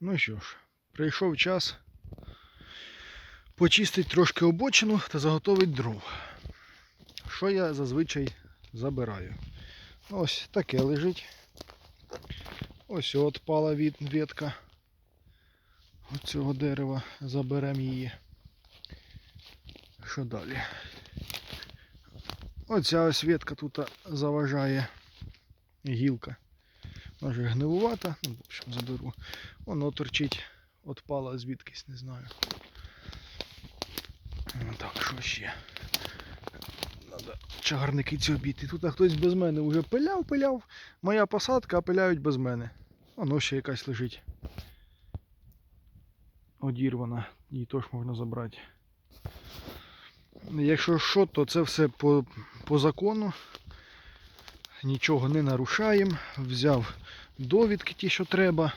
Ну що ж, прийшов час почистити трошки обочину та заготовити дров. Що я зазвичай забираю? Ось таке лежить. Ось от пала від ветка. От цього дерева заберемо її. Що далі? Оця ось ветка тут заважає гілка. Вона вже гнилувата, ну, в общем, заберу. Воно торчить, отпала звідкись, не знаю. Ну, Так, що ще? Надо чагарники ці обійти. Тут хтось без мене вже пиляв, пиляв. Моя посадка, а пиляють без мене. Воно ще якась лежить. Одірвана, її теж можна забрати. Якщо що, то це все по, по закону. Нічого не нарушаємо. Взяв довідки ті, що треба,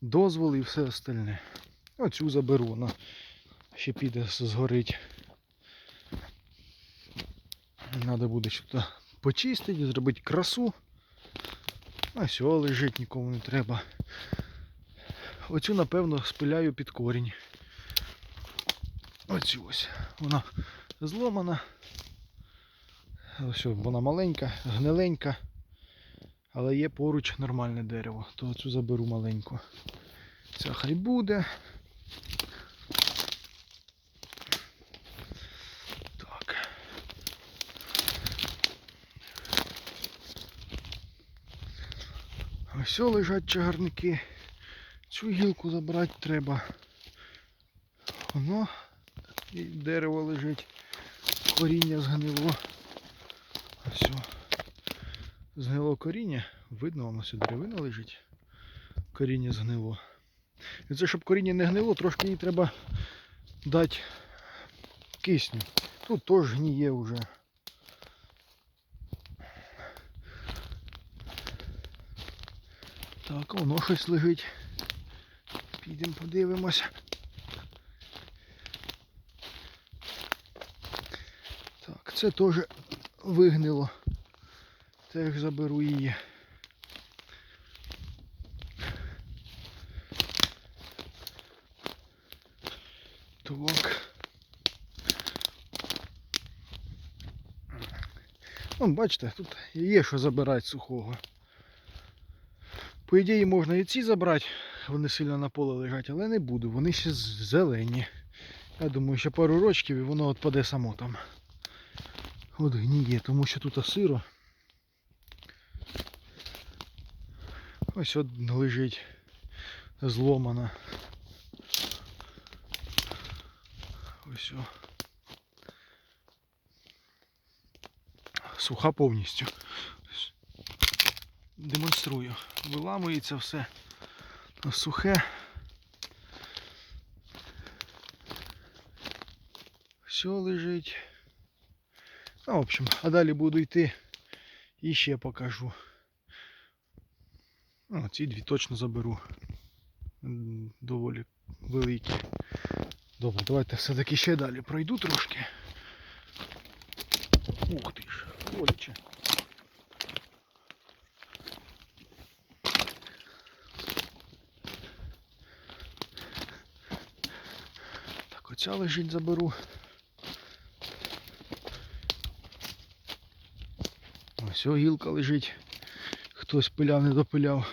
дозволи і все остальне. Оцю заберу, вона ще піде згорить. Треба буде щось почистити, зробити красу. А все лежить, нікому не треба. Оцю, напевно, спиляю під корінь. Оцю ось. Вона зломана. Ось вона маленька, гниленька. Але є поруч нормальне дерево, то цю заберу маленьку. Ця хай буде. Так. Ось лежать чагарники. Цю гілку забрати треба. Воно і дерево лежить. Коріння згнило. Ось. Згнило коріння. Видно, воно сюди деревина лежить. Коріння згнило. І це, щоб коріння не гнило, трошки їй треба дати кисню. Тут теж гніє вже. Так, воно щось лежить. Підемо подивимося. Так, це теж вигнило. Теж заберу її. Так. Вон, бачите, тут є що забирати сухого. По ідеї можна і ці забрати, вони сильно на поле лежать, але не буду, вони ще зелені. Я думаю, ще пару рочків і воно відпаде само там. От гніє, тому що тут сиро. Ось от лежить зломана. Ось о. Суха повністю. Демонструю. Виламується все сухе. Все лежить. Ну, в общем, а далі буду йти і ще покажу. Ну, ці дві точно заберу. Доволі великі. Добре, давайте все-таки ще далі пройду трошки. Ух ти ж, боляче. Так, оця лежить заберу. Ось гілка лежить. Хтось пиляв, не допиляв.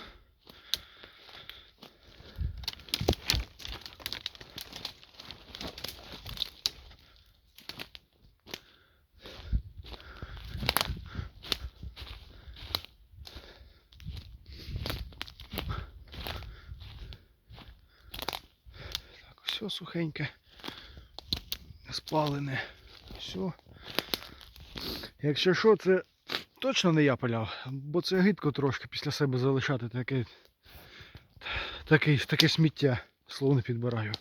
Так, все сухеньке. Спалене. Все. Якщо що, це точно не я пиляв, бо це гидко трошки після себе залишати таке, таке, таке сміття. Слово не підбираю.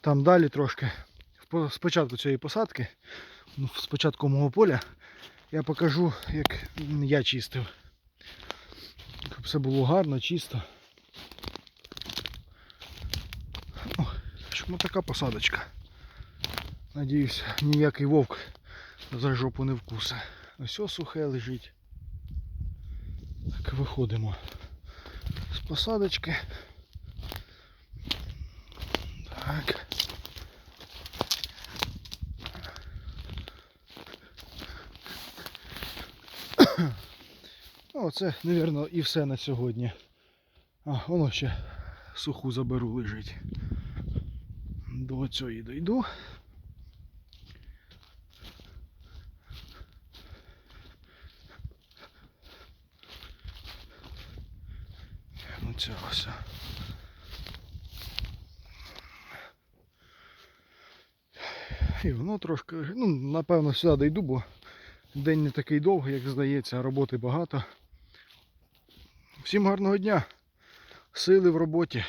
Там далі трошки. Спочатку цієї посадки, ну, спочатку мого поля, я покажу, як я чистив. Щоб все було гарно, чисто. О, чому така посадочка? Надіюсь, ніякий вовк за жопу не вкусе. Ось ось сухе лежить. Так, виходимо з посадочки. Так. О, це, мабуть, і все на сьогодні. А, воно ще суху заберу лежить. До цієї дойду. Ця. І воно трошки, ну, напевно, сюди дойду, бо день не такий довгий, як здається, роботи багато. Всім гарного дня, сили в роботі.